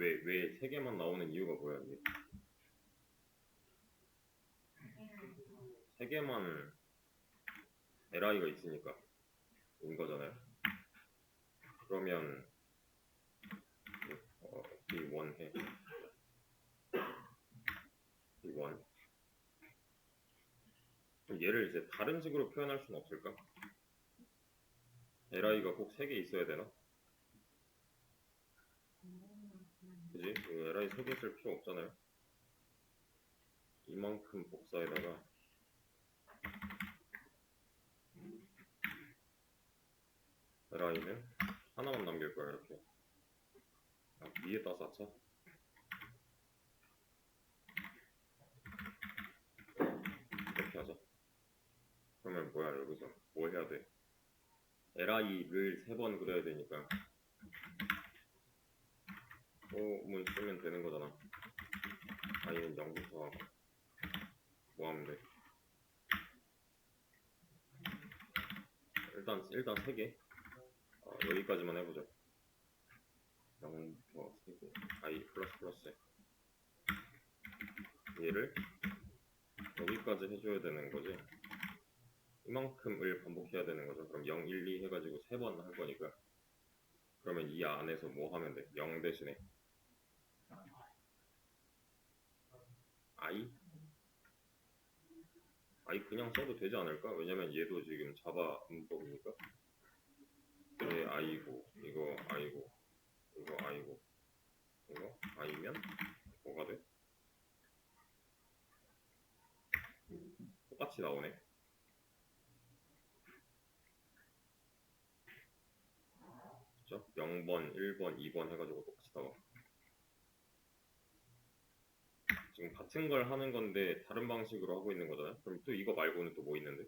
왜, 왜 세 개만 나오는 이유가 뭐야, 이게? 세 개만 LI가 있으니까 인 거잖아요. 그러면 어, B1 해. B1. 그럼 얘를 이제 다른 식으로 표현할 수는 없을까? LI가 꼭 세 개 있어야 되나? 그 LI 세개 있을 필요 없잖아요. 이만큼 복사에다가 LI는 하나만 남길 거야 이렇게. 아, 위에다 쌓자. 이렇게 하자. 그러면 뭐야 여기서 뭐 해야 돼? LI를 세 번 그려야 되니까 오문 쓰면 되는 거잖아. 0부터 하고 뭐 하면 돼? 일단 일단 세 개. 어, 여기까지만 해보자. 0부터 세 개. i 플러스 플러스. 얘를 여기까지 해줘야 되는 거지. 이만큼을 반복해야 되는 거죠. 그럼 0, 1, 2 해가지고 세 번 할 거니까. 그러면 이 안에서 뭐 하면 돼? 0 대신에 i? i 그냥 써도 되지 않을까? 왜냐면 얘도 지금 자바 문법이니까. 얘 i고, 이거 i고, 이거 i고, 이거 i면 뭐가 돼? 똑같이 나오네. 그죠? 0번, 1번, 2번 해가지고 똑같이 나와. 지금 같은 걸 하는 건데 다른 방식으로 하고 있는 거잖아요. 그럼 또 이거 말고는 또 뭐 있는데?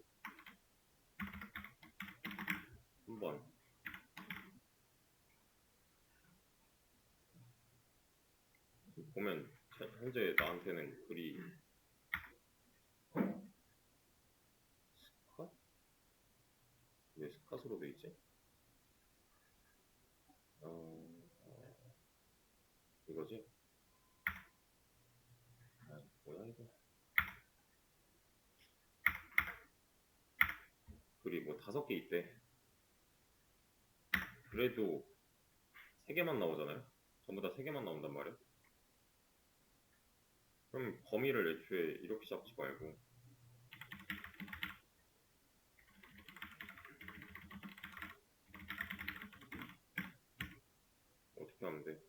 한번 보면 현- 현재 나한테는 글이 스컷? 왜 스컷으로 돼 있지? 어, 어, 이거지? 아, 뭐야 이거? 글이 뭐 다섯 개 있대. 그래도 세 개만 나오잖아요. 전부 다 세 개만 나온단 말이야. 그럼 범위를 애초에 이렇게 잡지 말고 어떻게 하면 돼?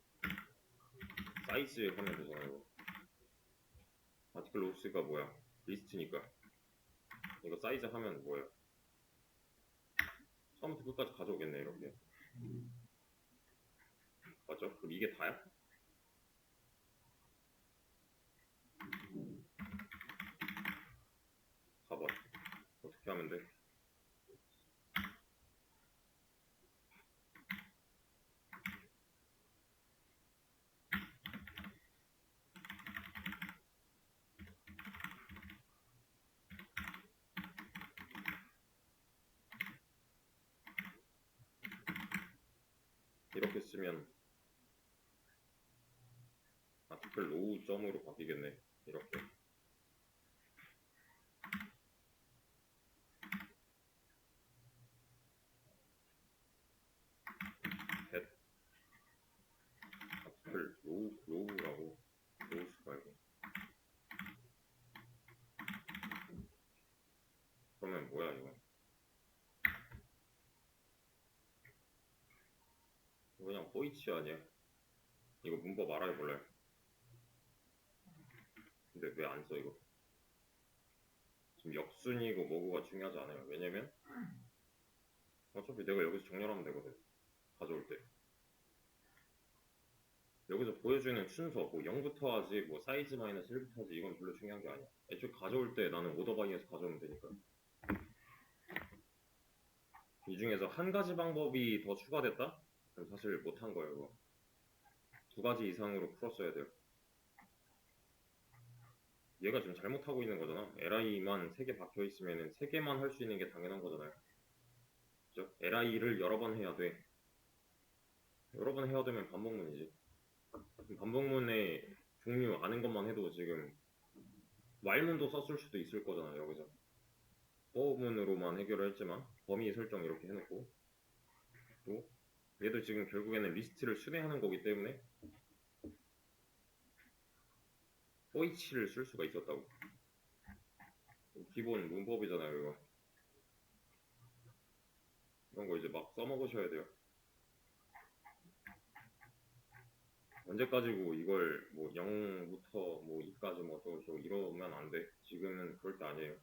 사이즈 하면 되잖아 이거. 아티클 로스가 뭐야? 리스트니까. 이거 사이즈 하면 뭐야? 처음부터 끝까지 가져오겠네 이렇게. 맞죠? 그럼 이게 다야? 봐봐. 어떻게 하면 돼? 이렇게 쓰면 아티클 로우 점으로 바뀌겠네. 이렇게. 헷. 아티클 로우, 로우라고. 로우스 말고. 그러면 뭐야, 이거? 이거 그냥 호이치 아니야? 이거 문법 알아볼래? 근데 왜 안 써 이거? 지금 역순이고 뭐고가 중요하지 않아요. 왜냐면 어차피 내가 여기서 정렬하면 되거든. 가져올 때. 여기서 보여주는 순서, 뭐 0부터 하지, 뭐 사이즈 마이너스 1부터 하지, 이건 별로 중요한 게 아니야. 애초에 가져올 때 나는 오더바이에서 가져오면 되니까. 이 중에서 한 가지 방법이 더 추가됐다? 사실 못한 거예요, 이거. 두 가지 이상으로 풀었어야 돼요. 얘가 지금 잘못하고 있는 거잖아. LI만 3개 박혀 있으면은 3개만 할 수 있는 게 당연한 거잖아요. 그죠? LI를 여러 번 해야 돼. 여러 번 해야 되면 반복문이지. 반복문의 종류 아는 것만 해도 지금 말문도 썼을 수도 있을 거잖아요 여기서 어문으로만 해결을 했지만 범위 설정 이렇게 해놓고 또 얘도 지금 결국에는 리스트를 순회하는 거기 때문에 포이치를 쓸 수가 있었다고 기본 문법이잖아요 이거 이런 거 이제 막 써먹으셔야 돼요 언제까지고 이걸 뭐 0부터 뭐 2까지 뭐또 이러면 안 돼. 지금은 그럴 때 아니에요.